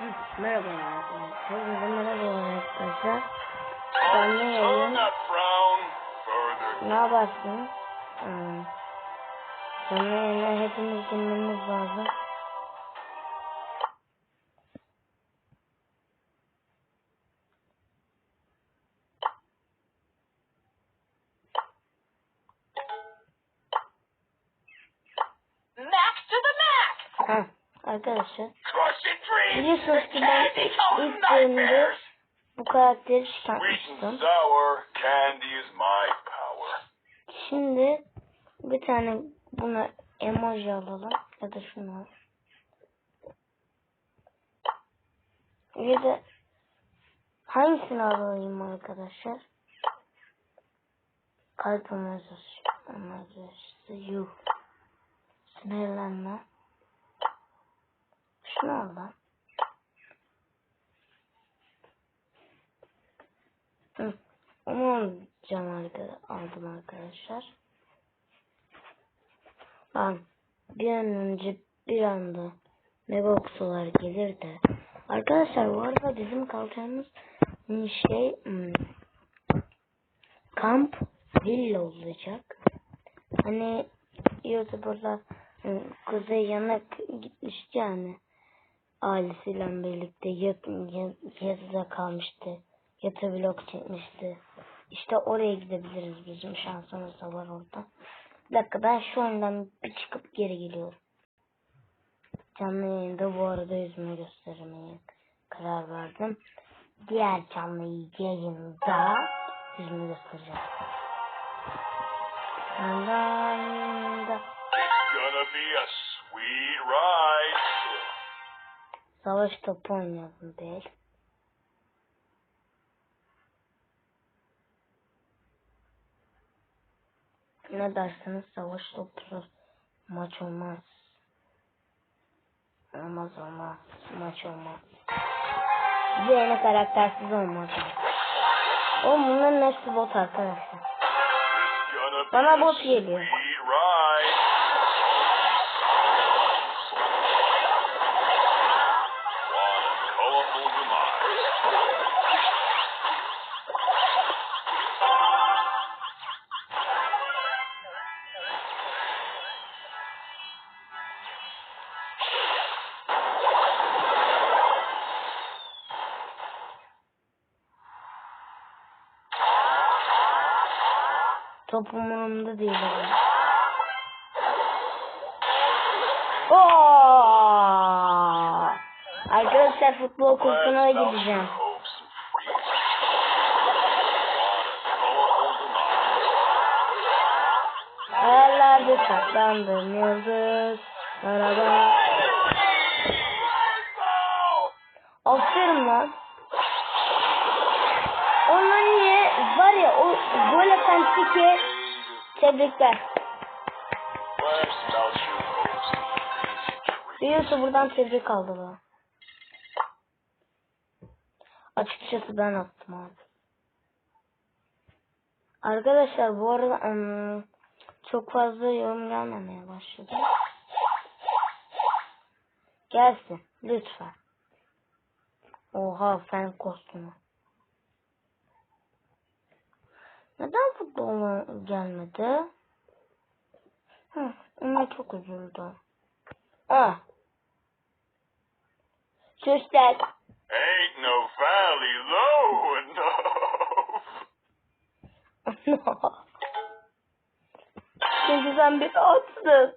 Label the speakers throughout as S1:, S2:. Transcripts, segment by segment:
S1: Merhaba arkadaşlar. Merhaba arkadaşlar.
S2: That frown further.
S1: Ne yaparsınız? Canlı yayına hepimiz girmemiz lazım.
S3: Max to the max!
S1: Ha, arkadaşlar. Biliyorsunuz ki ben ilk bölümde bu karakteri çıkartmıştım. Şimdi bir tane buna emoji alalım. Ya da şunu. Ya da hangisini alayım arkadaşlar? Kalp emojisi. Emojisi yuh. Sinirlenme. Şunu al lan. Hı. Onu alacağım arka- aldım arkadaşlar. Ben bir an önce bir anda Megaxolar gelir de. Arkadaşlar bu arada bizim kalacağımız şey hmm, kamp villa olacak. Hani YouTuber'lar hmm, Kuzey Yanık gitmişti yani ailesiyle birlikte yat, yat, kalmıştı. Yatı vlog çekmişti. İşte oraya gidebiliriz bizim şansımız da var orada. Bir dakika ben şu oyundan bir çıkıp geri geliyorum. Canlı yayında bu arada yüzümü göstermeye karar verdim. Diğer canlı yayında yüzümü göstereceğim. Canlı
S2: It's gonna be a sweet ride.
S1: Savaş topu oynayalım değil. Ne dersiniz savaş topu maç olmaz. Olmaz olmaz. Maç olmaz. Yeni karaktersiz olmaz. Oğlum bunların hepsi bot arkadaşlar. Bana bot geliyor. Top umurumda değil. Oo! Arkadaşlar futbol kursuna gideceğim. Hayallerde saklandım yıldız. Araba. Aferin lan. Onlar niye var ya o gol atan tiki tebrikler. Bir YouTuber'dan tebrik aldılar. Açıkçası ben attım abi. Arkadaşlar bu arada çok fazla yorum gelmemeye başladı. Gelsin lütfen. Oha fen kostümü. Neden futbola gelmedi? Hı, ona çok üzüldüm. Ah. Süsler.
S2: Ain't no valley low enough.
S1: Çünkü sen bir atsın.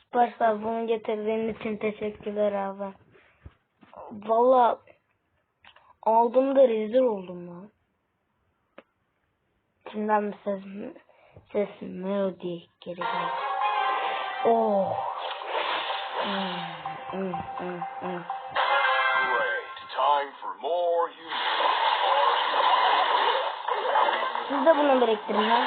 S1: Süperstar bunu getirdiğin için teşekkürler abi. Valla aldığımda rezil oldum lan. Bir ses, ses melodi geri geldi. Oh.
S2: Time for more human
S1: Siz de bunu biriktirin lan.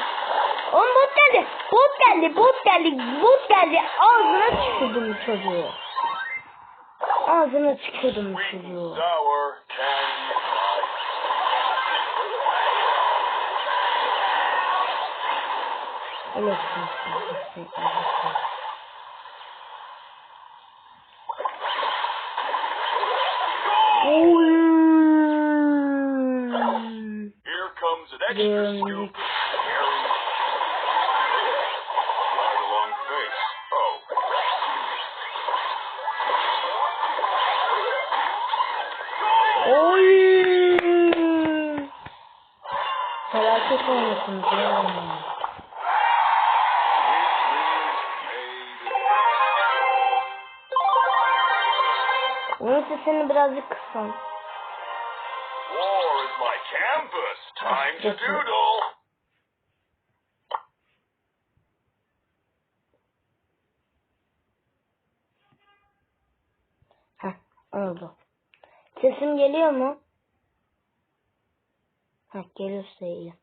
S1: Oğlum bot geldi. Bot geldi. Bot geldi. Bot geldi. Ağzına tükürdüm çocuğu. Ağzına tükürdüm çocuğu.
S2: I love this.
S1: I
S2: love
S1: this.
S2: Oh. Here comes an extra yeah.
S1: scoop. Oh yeah! I
S2: like this one.
S1: Onun sesini birazcık kısın.
S2: War is my canvas. Time to doodle.
S1: Heh, oldu. Sesim geliyor mu? Heh, geliyorsa iyi.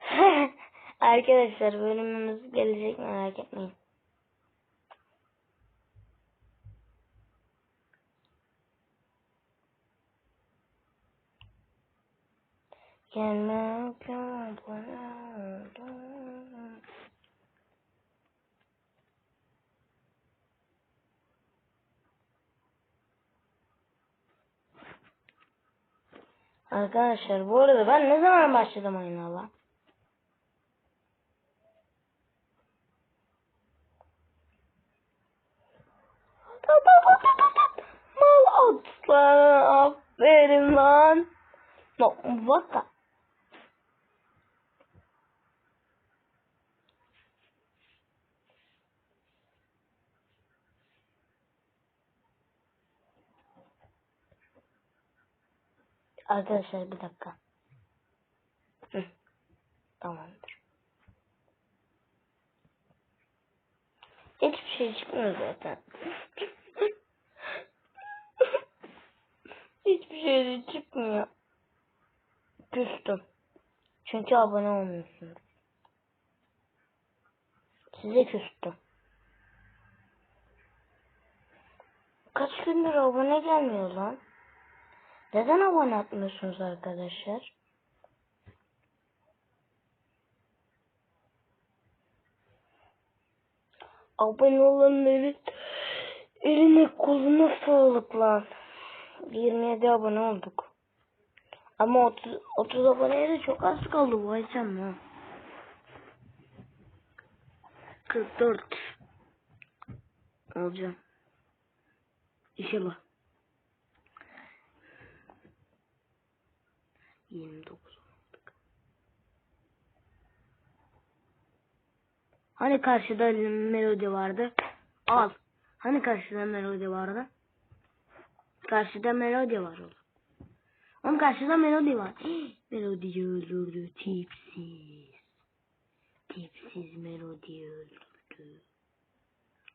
S1: Arkadaşlar bölümümüz gelecek merak etmeyin. Arkadaşlar bu arada ben ne zaman başladım oyuna lan? Mal atlar aferin lan. No, what the? Arkadaşlar bir dakika. Hı. Tamamdır. Hiçbir şey çıkmıyor zaten. Hiçbir şey de çıkmıyor. Küstüm. Çünkü abone olmuyorsunuz. Size küstüm. Kaç gündür abone gelmiyor lan? Neden abone atmıyorsunuz arkadaşlar? Abone olanların eline koluna sağlık lan. 27 abone olduk. Ama 30, 30 aboneye de çok az kaldı vay canına. 44 olacağım. İnşallah. 29 olduk. Hani karşıda melodi vardı? Al. Hani karşıda melodi vardı? Karşıda melodi var oğlum. Oğlum karşıda melodi var. melodi öldürdü. Tipsiz. Tipsiz melodi öldürdü.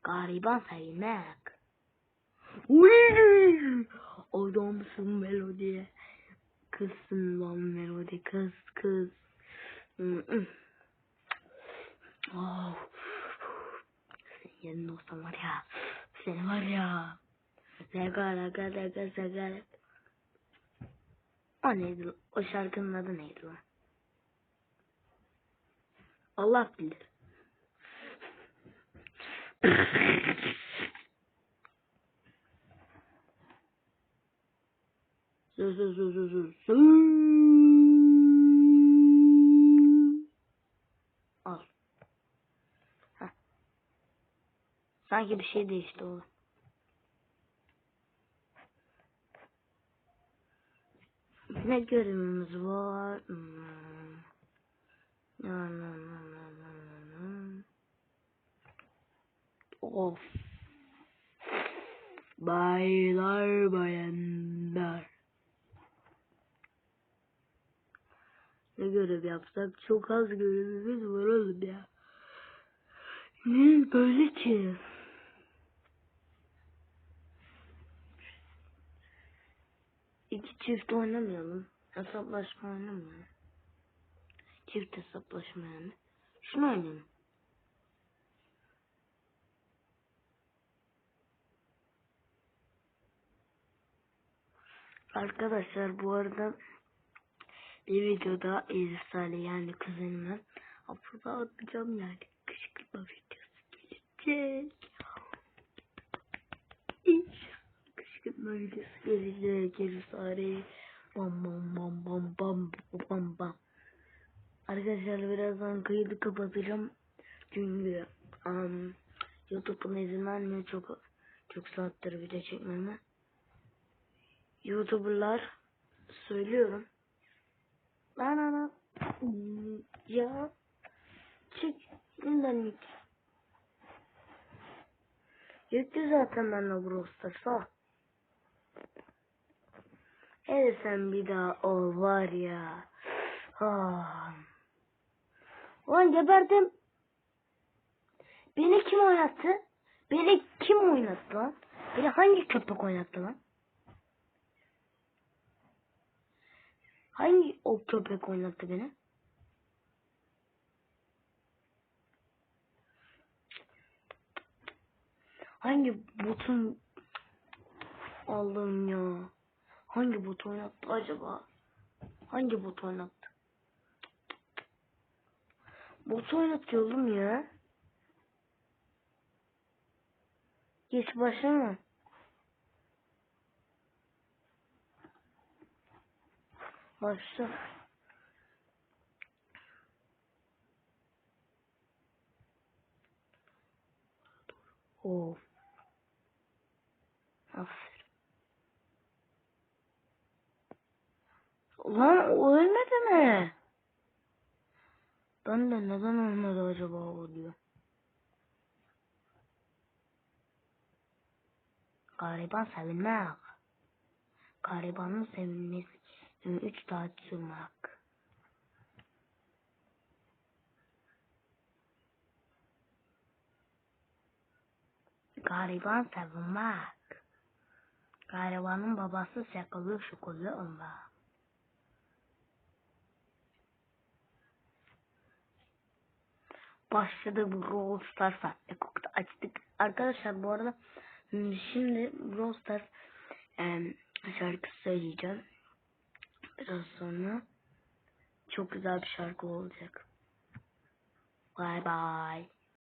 S1: Gariban saymak. Adamsın melodiye. Kızsın lan melodi kız kız. Oh. Senin yerinde olsam var ya. Seni var ya. Zagara gara gara zagara. O neydi? O şarkının adı neydi lan? Allah bilir. Al. Heh. Sanki bir şey değişti oğlum. Ne görevimiz var? Hmm. Na, na, na, na. Of. Baylar bayanlar. Ne görev yapsak çok az görevimiz var oğlum ya. Ne böyle ki? İki çift oynamayalım. Hesaplaşma oynamayalım. Çift hesaplaşma yani. Şunu oynayalım. Arkadaşlar bu arada bir videoda Elisa'yla yani kuzenime upload'a atacağım yani kışkırtma videosu gelecek. İnşallah kışkırtma videosu gelecek Elisa'yı Bam bam bam bam bam bam bam. Arkadaşlar birazdan kaydı kapatacağım. Çünkü um, YouTube'un izin vermiyor çok çok saattir video çekmeme. YouTuber'lar söylüyorum. Lan lan. Ya çek bundan yük. Yüklü zaten ben de Brawl. Hele sen bir daha ol var ya. Ah. Ulan geberdim. Beni kim oynattı? Beni kim oynattı lan? Beni hangi köpek oynattı lan? Hangi o köpek oynattı beni? Hangi botun Allah'ım ya. Hangi bot oynattı acaba? Hangi bot oynattı? Bot oynatıyor ya. Geç başlama. Başla. Oo. Aferin. Ulan o ölmedi mi? Ben de neden ölmedi acaba o diyor. Gariban sevinmek. Garibanın sevinmesi için üç saat sürmek. Gariban sevinmek. Garibanın babası sakalı şukullu olmak. Başladı bu Brawl Stars'a. Ekok'ta açtık. Arkadaşlar bu arada şimdi Brawl Stars em, şarkı söyleyeceğim. Biraz sonra. Çok güzel bir şarkı olacak. Bye bye.